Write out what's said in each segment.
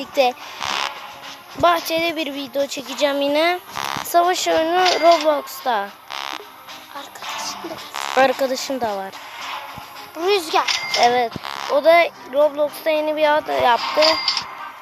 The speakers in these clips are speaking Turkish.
birlikte bahçede bir video çekeceğim yine. Savaş oyunu Roblox'ta. Arkadaşım Arkadaşım da var. Rüzgar. Evet. O da Roblox'ta yeni bir ad yaptı.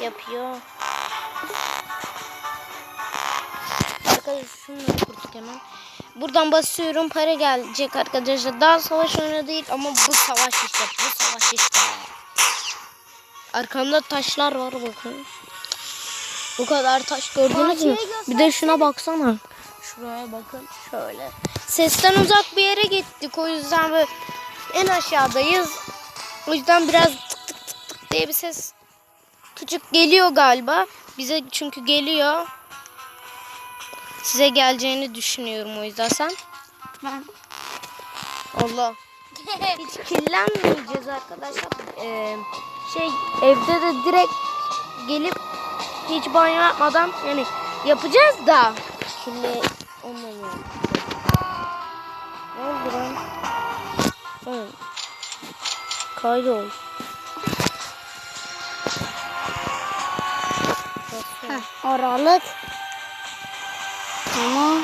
Yapıyor. Arkadaşımla kurduk hemen. Buradan basıyorum para gelecek arkadaşlar. Daha savaş oyunu değil ama bu savaş işte. Bu savaş işte. Arkamda taşlar var bakın. Bu kadar taş gördünüz mü? Bir de şuna baksana. Şuraya bakın şöyle. Sesten uzak bir yere gittik. O yüzden böyle en aşağıdayız. O yüzden biraz tık tık tık tık diye bir ses küçük geliyor galiba. Bize çünkü geliyor. Size geleceğini düşünüyorum o yüzden sen. Ben. Allah. Hiç kirlenmeyeceğiz arkadaşlar. Ee, şey evde de direkt gelip hiç banyo yapmadan yani yapacağız da. Kirli olmuyor. Ne oldu lan? Hı. Kaydol. Heh, Aralık. Tamam.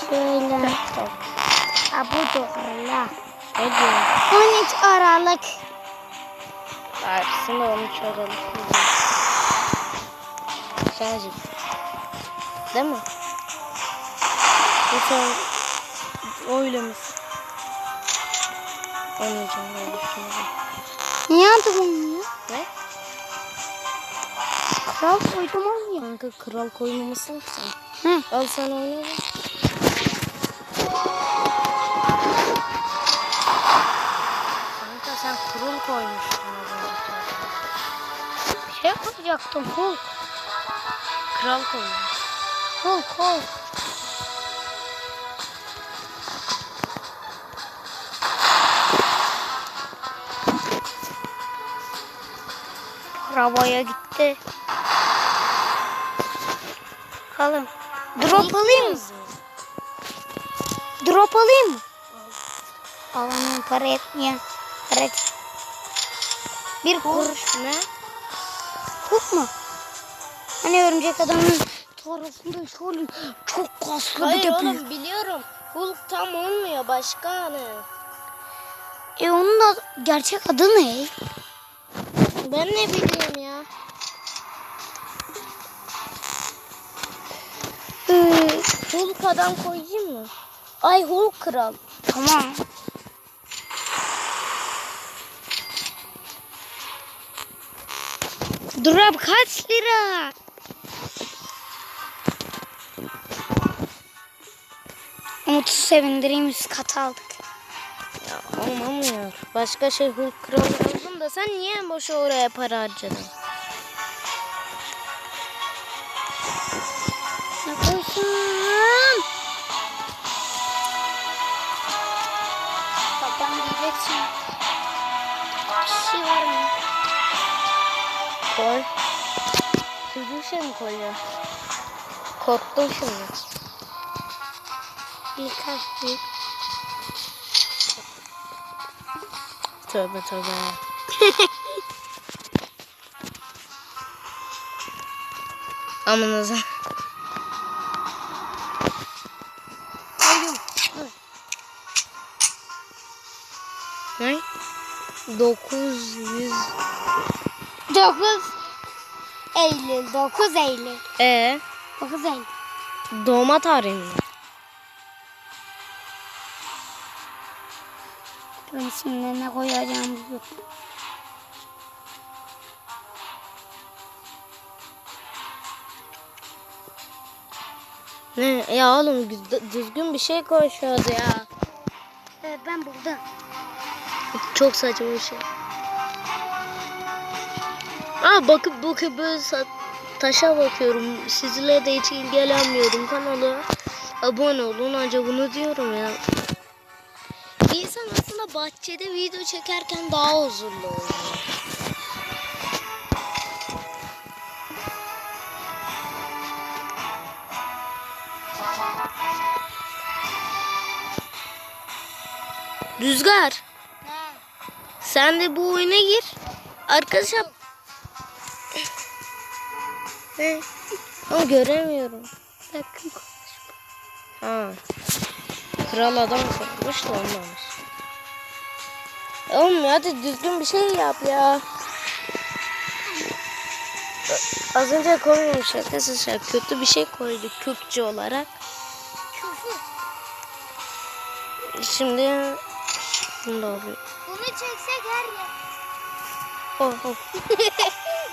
Şöyle. Ha bu doğru diyor? 13 Aralık. Aslında onu çözelim. Sadece. Değil mi? Bu öyle misin? Anlayacağım öyle düşünüyorum. Niye adı bunu ya? Ne? Kral koydum ya. Kanka kral koymamışsın ki sen. Hı. Al sen oyna. da. Kanka sen kurul koymuştun az önce. Şey koyacaktım. Hulk. Kral koymuş. Hulk Hulk. Arabaya gitti. Bakalım. Drop alayım mı? Drop alayım mı? Alamıyorum para yetmiyor. Para et. Bir kuruş. Ne? Mu? Hani örümcek adamın tarafında şöyle çok kaslı bir Hayır de büyük. oğlum biliyorum. Hulk tam olmuyor başka hani. E onun da gerçek adı ne? Ben ne bileyim ya. Ee, Hulk adam koyayım mı? Ay Hulk kral. tamam. Drop kaç lira? Umut'u sevindireyim üst kat aldık. Ya olmuyor. Başka şey Hulk kral yazdım da sen niye boşa oraya para harcadın? Koyuyor? Korktum şimdi. Birkaç büyük. Tövbe tövbe. Amanıza. Ne? 900 9 Eylül. 9 Eylül. e 9 Eylül. doğma tarihi mi? Ben şimdi ne koyacağım yok. Ne? Ya oğlum düz- düzgün bir şey koy şu adı ya. Evet ben buldum. Çok saçma bir şey. Aa bakıp bakıp böyle taşa bakıyorum. Sizinle de hiç ilgilenmiyorum. Kanala abone olun. Anca bunu diyorum ya. İnsan aslında bahçede video çekerken daha huzurlu oluyor. Rüzgar. Sen de bu oyuna gir. Arkadaşlar Ne? Ama göremiyorum. Sakın. Ha. Kral adam satmış da olmamış. Oğlum hadi düzgün bir şey yap ya. Az önce şakası şaka. Kötü bir şey koyduk Kürtçe olarak. Şimdi bunu da alayım. Bunu çeksek her yer. Oh, oh.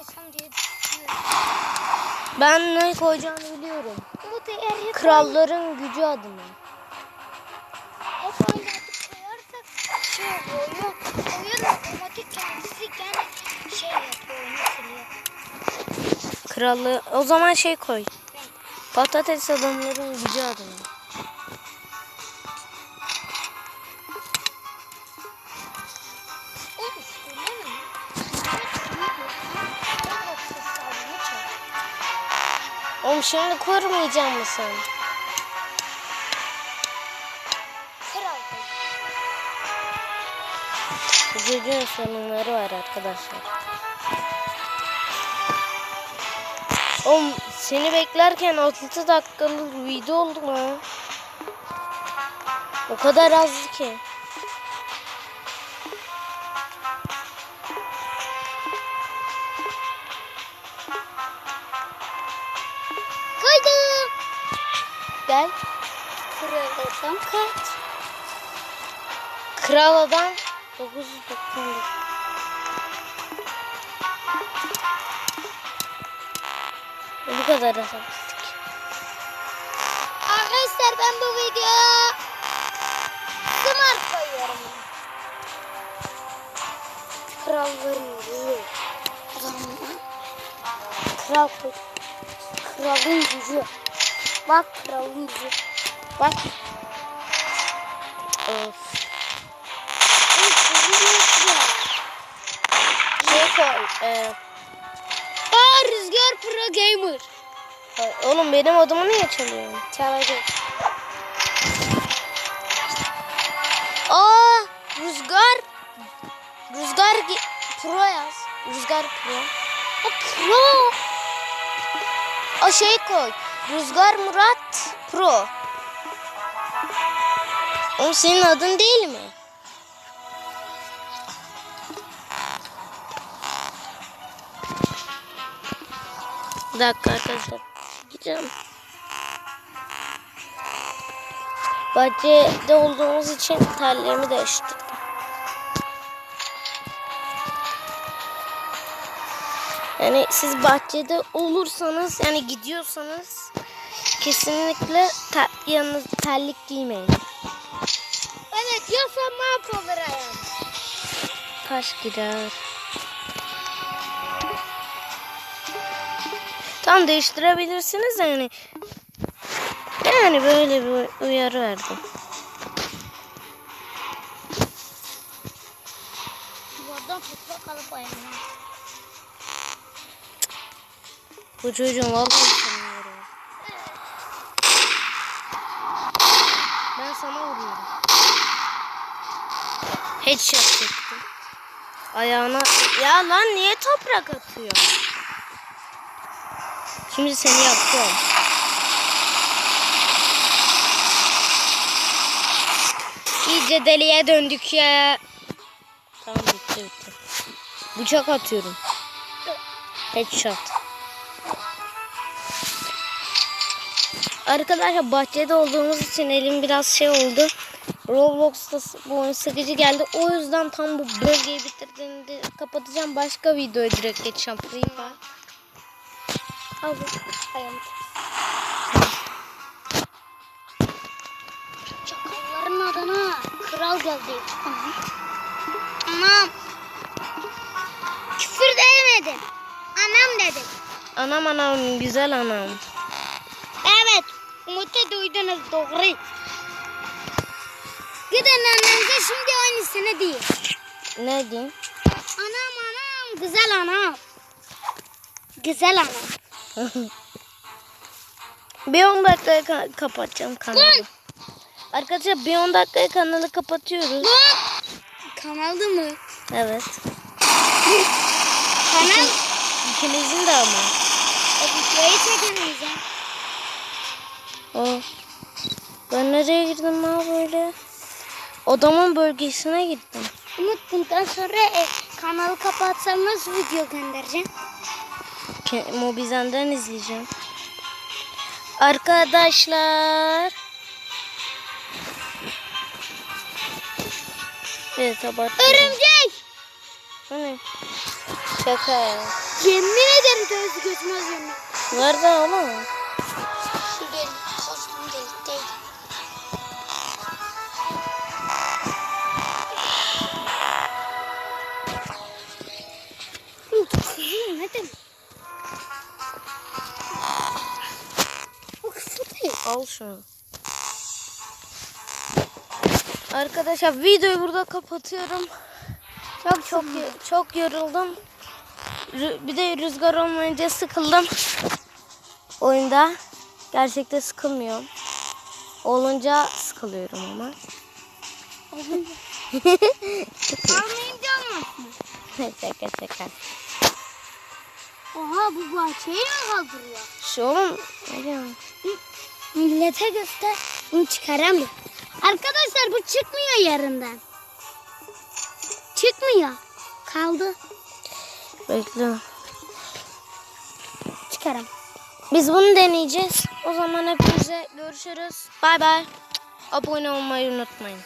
Koysam diye düşünüyorum. Ben ne koyacağını biliyorum. Bu değer hep Kralların gücü adına. Hep oynatıp koyarsak şey oluyor. Oyun otomatik kendisi gene şey yapıyor. Siliyor. Kralı o zaman şey koy. Patates adamların gücü adına. Oğlum şimdi kurmayacak mısın? Gücün sorunları var arkadaşlar. Oğlum seni beklerken 6 dakikalık video oldu mu? O kadar azdı ki. Gel. Kraldan kaç? Kral adam 999. Bu kadar azalttık. Arkadaşlar ben bu videoya smart koyuyorum. Kralların gücü. Kral. Kralın gücü. Bak kralın gücü. Bak. Of. Şey koy. E, Aa Rüzgar Pro Gamer. oğlum benim adımı niye çalıyorsun? Çalacak. Aa Rüzgar. Rüzgar Pro yaz. Rüzgar Pro. O Pro. O şey koy. Rüzgar Murat Pro. Oğlum senin adın değil mi? Bir dakika arkadaşlar. Gideceğim. Bahçede olduğumuz için terlerimi değiştirdim. Yani siz bahçede olursanız yani gidiyorsanız kesinlikle ter, yanınız terlik giymeyin. Evet yoksa mahvolur ayağım. Taş girer. Tam değiştirebilirsiniz de yani. Yani böyle bir uyarı verdim. Buradan toprak alıp ayağına. Bu çocuğun vallahi sanıyorum. Ben sana vuruyorum. Headshot çektim. Ayağına... Ya lan niye toprak atıyor? Şimdi seni yapıyorum. İyice deliye döndük ya. Tamam bitti bitti. Bıçak atıyorum. Headshot. Arkadaşlar bahçede olduğumuz için elim biraz şey oldu. Roblox'ta bu oyun sıkıcı geldi. O yüzden tam bu bölgeyi bitirdiğimde kapatacağım. Başka videoya direkt geçeceğim. Free. Al bu. Çakalların adına kral geldi. Anam. Küfür demedin. Anam dedim. Anam anam güzel anam. Duydunuz doğru. Gidin annenize şimdi aynısını deyin. Ne diyeyim? Anam anam güzel anam. Güzel anam. Bir 10 dakikaya ka- kapatacağım kanalı. Arkadaşlar bir 10 dakikaya kanalı kapatıyoruz. Kanaldı mı? Evet. Kanal İkinizin de ama. E videoyu ya. Ben nereye girdim ha böyle? Odamın bölgesine gittim. Umut bundan sonra e, kanalı kapatsam nasıl video göndereceğim? Mobizen'den izleyeceğim. Arkadaşlar. Evet abarttım. Örümcek! Bu ne? Şaka ya. Yemin ederim gözü gözmez yemin. Nerede oğlum? Şu delik, Al şunu. Arkadaşlar videoyu burada kapatıyorum. Çok çok çok yoruldum. Bir de rüzgar olmayınca sıkıldım. Oyunda gerçekten sıkılmıyorum. Olunca sıkılıyorum ama. Almayınca olmasın. şaka şaka. Oha bu bahçeyi mi kaldırıyor? Şu oğlum. Millete göster. Bunu çıkaramıyor. Arkadaşlar bu çıkmıyor yarından. Çıkmıyor. Kaldı. Bekle. Çıkaram. Biz bunu deneyeceğiz. O zaman hepinize görüşürüz. Bay bay. Abone olmayı unutmayın.